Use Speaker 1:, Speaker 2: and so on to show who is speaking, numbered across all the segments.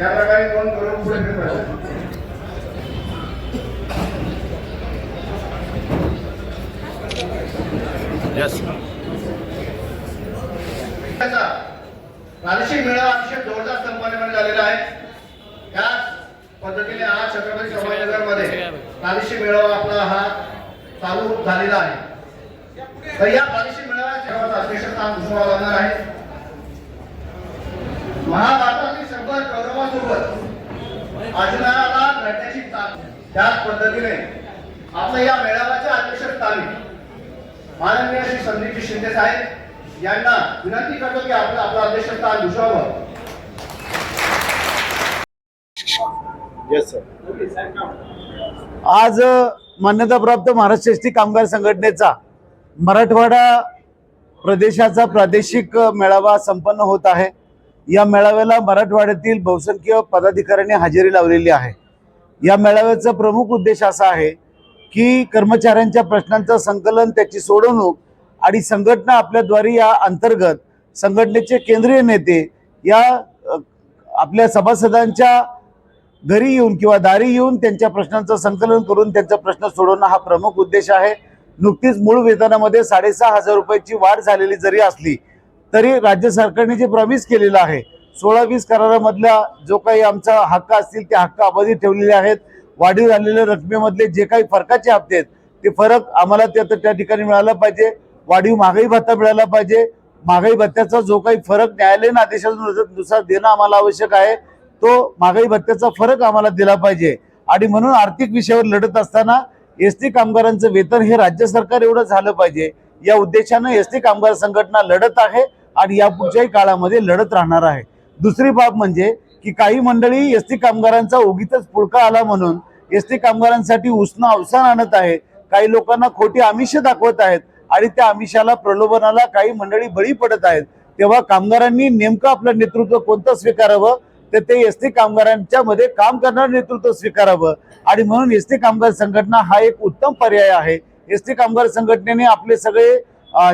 Speaker 1: या प्रकारे नोंद करून पुढे प्रादेशिक मेळावा अतिशय जोरदार संपन्नपणे झालेला आहे. त्याच पद्धतीने आज छत्रपती संभाजीनगरमध्ये प्रादेशिक मेळावा आपला हा चालू झालेला आहे. तर या प्रादेशिक मेळाव्याच्या अध्यक्षस्थान घोषणा जाणार आहे. महाभारतातील सर्व कौरवासोबत अर्जुनाला लढण्याची त्याच पद्धतीने आपल्या या मेळाव्याच्या अध्यक्षस्थानी माननीय श्री संदीपजी शिंदे साहेब यांना विनंती करतो की आपलं आपलं अध्यक्षस्थान घुसवावं
Speaker 2: आज मान्यताप्राप्त महाराष्ट्र एसटी कामगार संघटनेचा मराठवाडा प्रदेशाचा प्रादेशिक मेळावा संपन्न होत आहे. या मेळाव्याला मराठवाड्यातील बहुसंख्य पदाधिकाऱ्यांनी हजेरी लावलेली आहे. या मेळाव्याचा प्रमुख उद्देश असा आहे की कर्मचाऱ्यांच्या प्रश्नांचं संकलन त्याची सोडवणूक आणि संघटना आपल्याद्वारे या अंतर्गत संघटनेचे केंद्रीय नेते या आपल्या सभासदांच्या घरी येऊन किंवा दारी येऊन त्यांच्या प्रश्नांचं संकलन करून त्यांचा प्रश्न सोडवणं हा प्रमुख उद्देश आहे. नुकतीच मूळ वेतनामध्ये साडेसहा हजार रुपयाची वाढ झालेली जरी असली तरी राज्य सरकारने जे प्रॉमिस केलेलं आहे सोळा वीस करारामधल्या जो काही आमचा हक्क असतील ते हक्क अबाधित ठेवलेले आहेत. वाढीव झालेल्या रकमेमधले जे काही फरकाचे हप्ते आहेत ते फरक आम्हाला त्या त्या ठिकाणी मिळाला पाहिजे. वाढीव महागाई भत्ता मिळाला पाहिजे. महागाई भत्त्याचा जो काही फरक न्यायालयीन आदेशानुसार देणं आम्हाला आवश्यक आहे. तो महागाई भत्त्याचा फरक आम्हाला दिला पाहिजे. आणि म्हणून आर्थिक विषयावर लढत असताना एस टी कामगारांचं वेतन हे राज्य सरकार एवढं झालं पाहिजे. या उद्देशानं एस टी कामगार संघटना लढत आहे. आणि यापुढच्याही काळामध्ये लढत राहणार आहे. दुसरी बाब म्हणजे की काही मंडळी एस टी कामगारांचा उगीतच पुळका आला म्हणून एस टी कामगारांसाठी उष्ण अवसान आणत आहे काही लोकांना खोटी आमिष दाखवत आहेत आणि त्या आमिषाला प्रलोभनाला काही मंडळी बळी पडत आहेत. तेव्हा कामगारांनी नेमकं आपलं नेतृत्व कोणतं स्वीकारावं? तर ते एस टी कामगारांच्या मध्ये काम करणारं नेतृत्व स्वीकारावं. आणि म्हणून एस टी कामगार संघटना हा एक उत्तम पर्याय आहे. एस टी कामगार संघटनेने आपले सगळे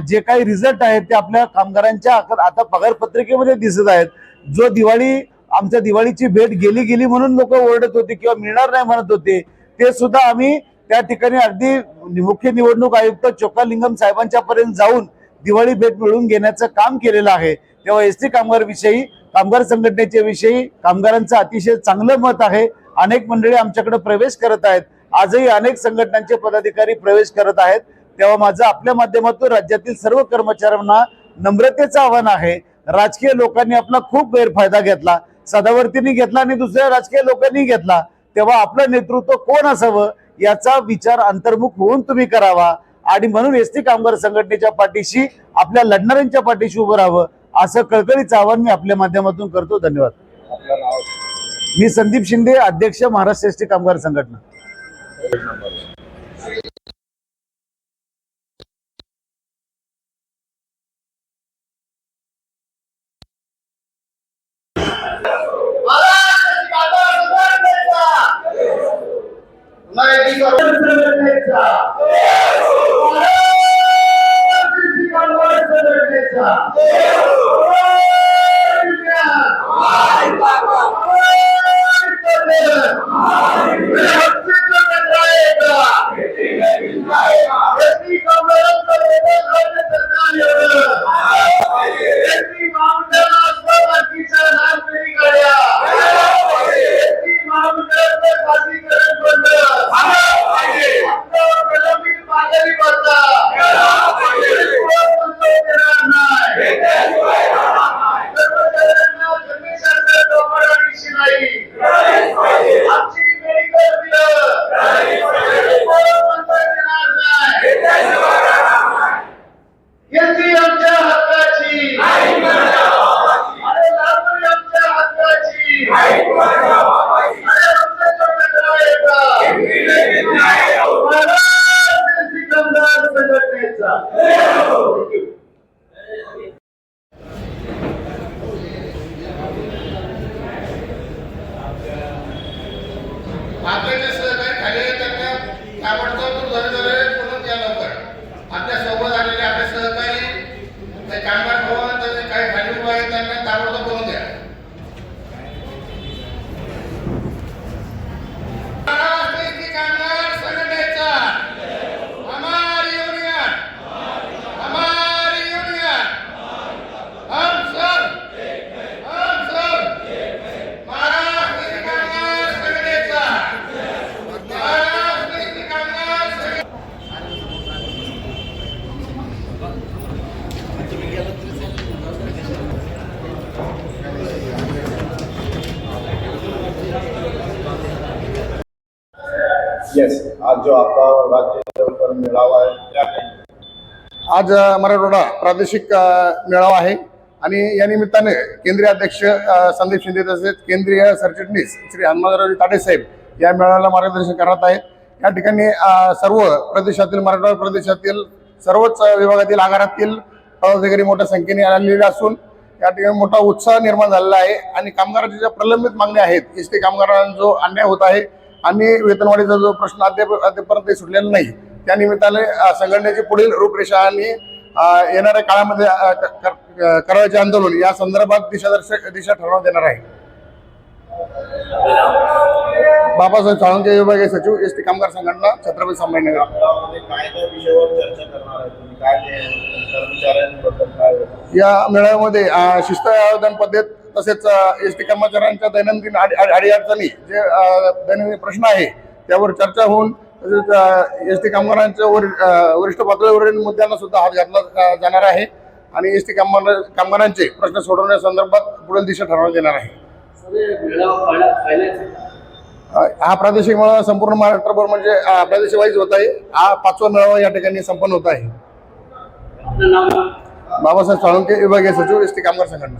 Speaker 2: जे काही रिझल्ट आहेत ते आपल्या कामगारांच्या आता आता दिसत आहेत. जो दिवाळी आमच्या दिवाळीची भेट गेली गेली म्हणून लोक ओरडत होते किंवा मिळणार नाही म्हणत होते ते सुद्धा आम्ही त्या ठिकाणी अगदी मुख्य निवडणूक आयुक्त चोकालिंगम साहेबांच्या पर्यंत जाऊन दिवाळी भेट मिळवून घेण्याचं काम केलेलं आहे. तेव्हा एस टी कामगार विषयी कामगार संघटनेच्या विषयी कामगारांचं अतिशय चांगलं मत आहे. अनेक मंडळी आमच्याकडे प्रवेश करत आहेत. आजही अनेक संघटनांचे पदाधिकारी प्रवेश करत आहेत. तेव्हा माझं आपल्या माध्यमातून राज्यातील सर्व कर्मचाऱ्यांना नम्रतेचं आव्हान आहे. राजकीय लोकांनी आपला खूप गैरफायदा घेतला. सदावर्तींनी घेतला आणि दुसऱ्या राजकीय लोकांनी घेतला. तेव्हा आपलं नेतृत्व कोण असावं याचा विचार अंतर्मुख होऊन तुम्ही करावा. आणि म्हणून एस टी कामगार संघटनेच्या पाठीशी आपल्या लढणाऱ्यांच्या पाठीशी उभं राहावं असं कळकळीचं आवाहन मी आपल्या माध्यमातून करतो. धन्यवाद. मी संदीप शिंदे अध्यक्ष महाराष्ट्र एस टी कामगार संघटना.
Speaker 1: आमची मेडिकल येथे आमच्या हक्काची अरे लातूर आमच्या हक्काची अरे आमच्या चोट्याला येता. महाराष्ट्र कामगार संघटनेचा आपल्याच्या सहकारी खाली येतात ताबडतोब दूर झाले झाले बोलून द्या लवकर आपल्यासोबत आलेले आपले सहकारी ते कामगार भवन तर काही खाली उभा आहेत त्यांना ताबडतोब बोलून Hey!
Speaker 3: यस आज जो आपका राज्य पर मेळावा आहे
Speaker 4: आज मराठवाडा प्रादेशिक मेळावा आहे आणि या निमित्ताने केंद्रीय अध्यक्ष संदीप शिंदे तसेच केंद्रीय सरचिटणीस श्री हनुमंतराव ताटे साहेब या मेळाव्याला मार्गदर्शन करत आहेत. या ठिकाणी सर्व प्रदेशातील मराठवाडा प्रदेशातील सर्वच विभागातील आगारातील पदाधिकारी मोठ्या संख्येने आलेले असून या ठिकाणी मोठा उत्साह निर्माण झालेला आहे आणि कामगारांच्या ज्या प्रलंबित मागण्या आहेत एस टी कामगारांना जो अन्याय होत आहे आणि वेतनवाढीचा जो प्रश्न अद्याप अद्यापर्यंत सुटलेला नाही त्या निमित्ताने संघटनेची पुढील रूपरेषा आणि येणाऱ्या काळामध्ये करावयाचे आंदोलन या संदर्भात दिशादर्शक दिशा ठरवण्यात येणार आहे. बाबासाहेब साळुंके विभागीय सचिव एस टी कामगार संघटना छत्रपती संभाजीनगर. या मेळाव्यामध्ये शिस्त आयोजन पद्धत तसेच एस टी कर्मचाऱ्यांच्या दैनंदिन अडी अडी- अडीअडचणी जे दैनंदिन प्रश्न आहे त्यावर चर्चा होऊन तसेच एस टी कामगारांच्या वर वरिष्ठ पातळीवरील मुद्द्यांना सुद्धा हात घातला जाणार आहे. आणि एस टी कामगार कामगारांचे प्रश्न सोडवण्यासंदर्भात पुढील दिशा ठरवण्यात येणार आहे. हा प्रादेशिक मेळावा संपूर्ण महाराष्ट्रभर म्हणजे प्रादेशिक वाईज होत आहे. हा पाचवा मेळावा या ठिकाणी संपन्न होत आहे. बाबासाहेब साळुंके विभागीय सचिव एस टी कामगार संघटना.